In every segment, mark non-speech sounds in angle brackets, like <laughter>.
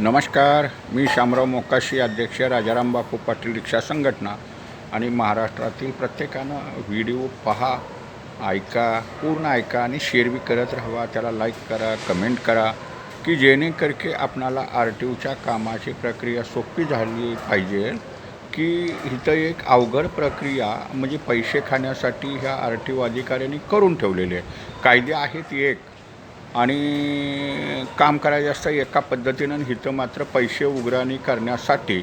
नमस्कार मी शामराव मोकाशी अध्यक्ष राजाराम बापू पाटील रिक्षा संघटना. आणि महाराष्ट्रातील प्रत्येकानं व्हिडिओ पहा ऐका पूर्ण ऐका आणि शेअर बी करत राहावा. त्याला लाईक करा कमेंट करा की जेणेकरके आपणाला आर टी ओच्या कामाची प्रक्रिया सोपी झाली पाहिजे की इथं एक अवघड प्रक्रिया म्हणजे पैसे खाण्यासाठी ह्या आर टी ओ अधिकाऱ्यांनी करून ठेवलेले आहे. कायदे आहेत एक आणि काम करायचं असतं एका पद्धतीनं इथं मात्र पैसे उघराणी करण्यासाठी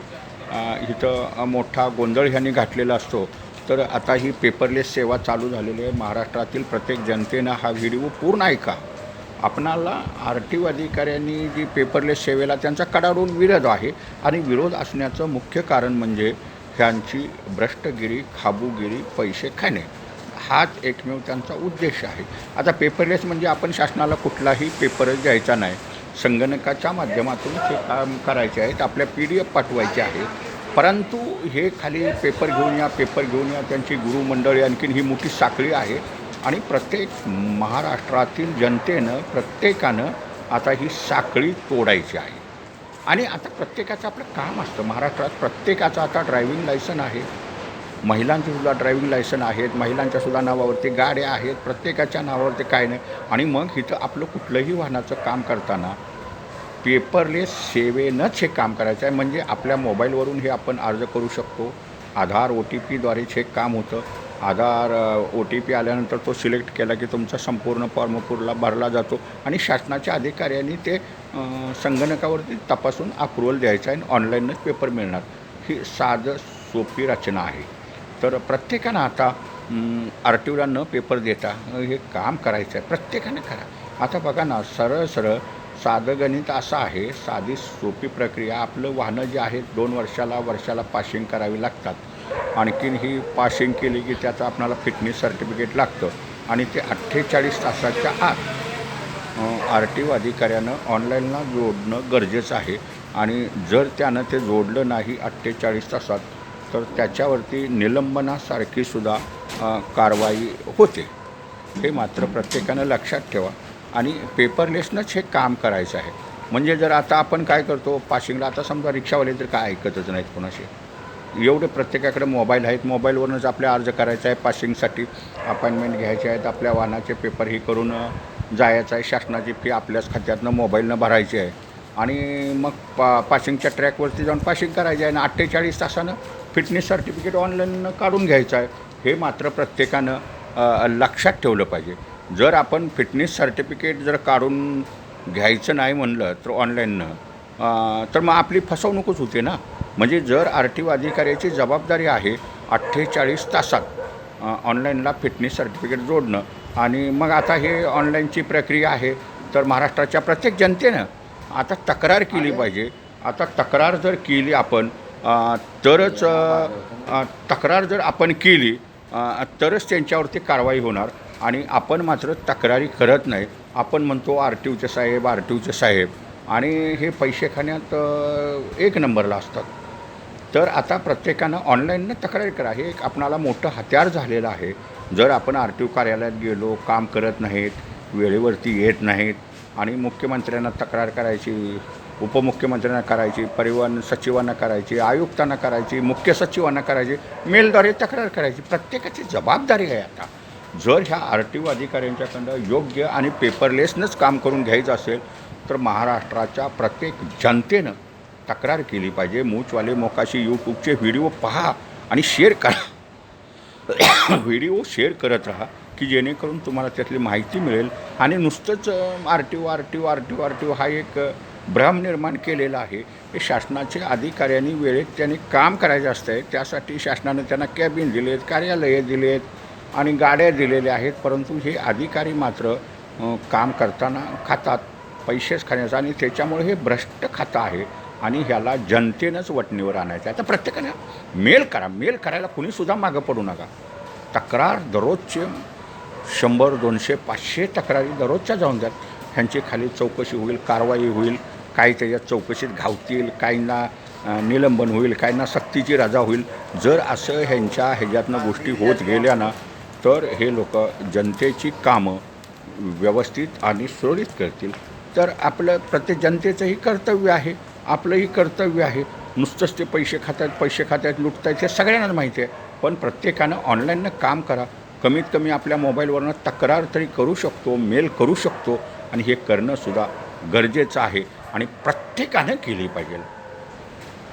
इथं मोठा गोंधळ ह्यांनी घातलेला असतो. तर आता ही पेपरलेस सेवा चालू झालेली आहे. महाराष्ट्रातील प्रत्येक जनतेनं हा व्हिडिओ पूर्ण ऐका. आपणाला आर टी ओ अधिकाऱ्यांनी जी पेपरलेस सेवेला त्यांचा कडाडून विरोध आहे आणि विरोध असण्याचं मुख्य कारण म्हणजे ह्यांची भ्रष्टगिरी खाबूगिरी पैसे खाणे. हाच एकमेव त्यांचा उद्देश आहे. आता पेपरलेस म्हणजे आपण शासनाला कुठलाही पेपरच द्यायचा नाही. संगणकाच्या माध्यमातून हे काम करायचे आहेत आपल्या पी डी एफ पाठवायचे आहे. परंतु हे खाली पेपर घेऊन या पेपर घेऊन या त्यांची गुरुमंडळी आणखीन ही मोठी साखळी आहे. आणि प्रत्येक महाराष्ट्रातील जनतेनं प्रत्येकानं आता ही साखळी तोडायची आहे. आणि आता प्रत्येकाचं आपलं काम असतं. महाराष्ट्रात प्रत्येकाचं आता ड्रायव्हिंग लायसन आहे. महिलांचे सुद्धा ड्रायव्हिंग लायसन आहेत महिलांच्या सुद्धा नावावरती गाड्या आहेत प्रत्येकाच्या नावावरती काय नाही. आणि मग इथं आपलं कुठलंही वाहनाचं काम करताना पेपरलेस सेवेनंच हे काम करायचं आहे. म्हणजे आपल्या मोबाईलवरून हे आपण अर्ज करू शकतो. आधार ओ टी पीद्वारेच हे काम होतं. आधार ओ टी पी आल्यानंतर तो सिलेक्ट केला की तुमचा संपूर्ण फॉर्म पूरला भरला जातो. आणि शासनाच्या अधिकाऱ्यांनी ते संगणकावरती तपासून अप्रुव्हल द्यायचं आहे आणि ऑनलाईनच पेपर मिळणार. ही साधं सोपी रचना आहे. तर प्रत्येकानं आता आर टी ओला न पेपर देता हे काम करायचं आहे प्रत्येकाने करा. आता बघा ना सरळ सरळ साधं गणित असं आहे साधी सोपी प्रक्रिया. आपलं वाहनं जे आहेत दोन वर्षाला वर्षाला पासिंग करावी लागतात. आणखीन ही पासिंग केली की त्याचं आपणाला फिटनेस सर्टिफिकेट लागतं. आणि ते अठ्ठेचाळीस तासाच्या आत आर टी ओ अधिकाऱ्यानं ऑनलाईनला जोडणं गरजेचं आहे. आणि जर त्यानं ते जोडलं नाही अठ्ठेचाळीस तासात तर त्याच्यावरती निलंबनासारखीसुद्धा कारवाई होते. हे मात्र प्रत्येकानं लक्षात ठेवा. आणि पेपरलेसनंच हे काम करायचं आहे. म्हणजे जर आता आपण काय करतो पाशिंगला आता समजा रिक्षावाले तर काय ऐकतच नाहीत कोणाशी? एवढे प्रत्येकाकडे मोबाईल आहेत. मोबाईलवरूनच आपल्या अर्ज करायचा आहे. पासिंगसाठी अपॉइंटमेंट घ्यायचे आहेत. आपल्या वाहनाचे पेपर ही करून जायचं आहे. शासनाची फी आपल्याच खात्यातनं मोबाईलनं भरायची आहे. आणि मग पा पासिंगच्या ट्रॅकवरती जाऊन पासिंग करायचं आहे. आणि अठ्ठेचाळीस तासानं फिटनेस सर्टिफिकेट ऑनलाईन काढून घ्यायचं आहे. हे मात्र प्रत्येकानं लक्षात ठेवलं पाहिजे. जर आपण फिटनेस सर्टिफिकेट जर काढून घ्यायचं नाही म्हणलं तर ऑनलाईननं तर मग आपली फसवणूकच होते ना. म्हणजे जर आर टी ओ अधिकाऱ्याची जबाबदारी आहे अठ्ठेचाळीस तासात ऑनलाईनला फिटनेस सर्टिफिकेट जोडणं. आणि मग आता हे ऑनलाईनची प्रक्रिया आहे. तर महाराष्ट्राच्या प्रत्येक जनतेनं आता तक्रार केली पाहिजे. आता तक्रार जर केली आपण तरच तक्रार जर आपण केली तरच त्यांच्यावरती कारवाई होणार. आणि आपण मात्र तक्रारी करत नाही. आपण म्हणतो आर टी ओचे साहेब आर टी ओचे साहेब. आणि हे पैसे खाण्यात एक नंबरला असतात. तर आता प्रत्येकानं ऑनलाईननं तक्रार करा. हे एक आपणाला मोठं हत्यार झालेलं आहे. जर आपण आर टी ओ कार्यालयात गेलो काम करत नाहीत वेळेवरती येत नाहीत आणि मुख्यमंत्र्यांना तक्रार करायची उपमुख्यमंत्र्यांना करायची परिवहन सचिवांना करायची आयुक्तांना करायची मुख्य सचिवांना करायची मेलद्वारे तक्रार करायची. प्रत्येकाची जबाबदारी आहे आता. जर ह्या आर टी ओ अधिकाऱ्यांच्याकडं योग्य आणि पेपरलेसनंच काम करून घ्यायचं असेल तर महाराष्ट्राच्या प्रत्येक जनतेनं तक्रार केली पाहिजे. मूचवाले मोकाशी यूट्यूबचे व्हिडिओ पहा आणि शेअर करा. <coughs> व्हिडिओ शेअर करत राहा. की जेणेकरून तुम्हाला त्यातली माहिती मिळेल. आणि नुसतंच R T O R T O R T O R T O हा एक भ्रम निर्माण केलेला आहे. हे शासनाचे अधिकाऱ्यांनी वेळेत त्यांनी काम करायचं असतं आहे त्यासाठी शासनानं त्यांना कॅबिन दिलेत कार्यालये दिलेत आणि गाड्या दिलेल्या आहेत. परंतु हे अधिकारी मात्र काम करताना खातात पैसेच खाण्याचं आणि त्याच्यामुळे हे भ्रष्ट खातं आहे. आणि ह्याला जनतेनंच वटणीवर आणायचं आहे. आता प्रत्येकानं मेल करा. मेल करायला कुणीसुद्धा मागं पडू नका. तक्रार दररोजचे शंभर दोनशे पाचशे तक्रारी दररोजच्या जाऊन द्यात ह्यांची खाली चौकशी होईल कारवाई होईल काही त्याच्यात चौकशीत घावतील काहींना निलंबन होईल काहींना सक्तीची रजा होईल. जर असं ह्यांच्या ह्याच्यातनं गोष्टी होत गेल्या ना तर हे लोक जनतेची कामं व्यवस्थित आणि सुरळीत करतील. तर आपलं प्रत्येक जनतेचंही कर्तव्य आहे आपलंही कर्तव्य आहे. नुसतंच ते पैसे खात्यात पैसे खात्यात लुटतायत हे सगळ्यांनाच माहिती आहे. पण प्रत्येकानं ऑनलाईननं काम करा. कमीत कमी आपल्या मोबाईलवरनं तक्रार तरी करू शकतो मेल करू शकतो आणि हे करणंसुद्धा गरजेचं आहे आणि प्रत्येकानं केली पाहिजे.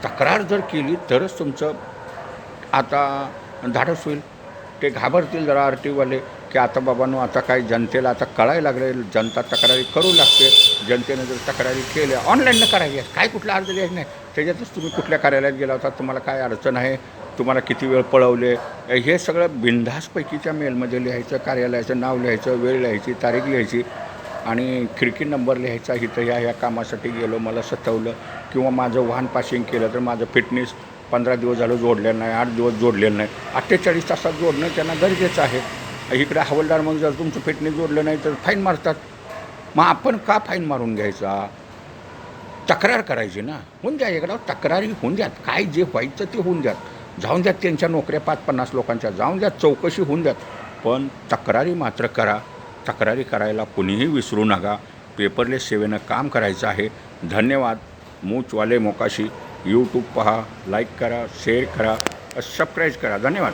तक्रार जर केली तरच तुमचं आता धाडस होईल. ते घाबरतील जरा आर टीवाले की आता बाबांनो आता काय जनतेला आता कळायला लागले जनता तक्रारी करू लागते. जनतेनं जर तक्रारी केल्या ऑनलाईननं करायची आहे. काय कुठला अर्ज द्यायचं नाही. त्याच्यातच तुम्ही कुठल्या कार्यालयात गेला होता तुम्हाला काय अडचण आहे? तुम्हाला किती वेळ पळवले? हे सगळं बिनधासपैकीच्या मेलमध्ये लिहायचं कार्यालयाचं नाव लिहायचं वेळ लिहायची तारीख लिहायची आणि खिडकी नंबर लिहायचा इथं ह्या ह्या कामासाठी गेलो मला सतवलं किंवा माझं वाहन पासिंग केलं तर माझं फिटनेस पंधरा दिवस झालं जोडलेलं नाही आठ दिवस जोडलेलं नाही. अठ्ठेचाळीस तासात जोडणं त्यांना गरजेचं आहे. इकडे हवलदार मग जर तुमचं फिटनेस जोडलं नाही तर फाईन मारतात. मग आपण का फाईन मारून घ्यायचा? तक्रार करायची ना. होऊन द्या एकदा तक्रारी होऊन द्यात काय जे व्हायचं ते होऊन द्यात जाऊन द्यात त्यांच्या नोकऱ्या पाच पन्नास लोकांच्या जाऊन द्यात चौकशी होऊन द्यात पण तक्रारी मात्र करा. तक्रारी करायला कुणीही विसरू नका. पेपरलेस सेवेनं काम करायचं आहे. धन्यवाद. मूचवाले मोकाशी. यूट्यूब पहा लाईक करा शेअर करा सबस्क्राईब करा. धन्यवाद.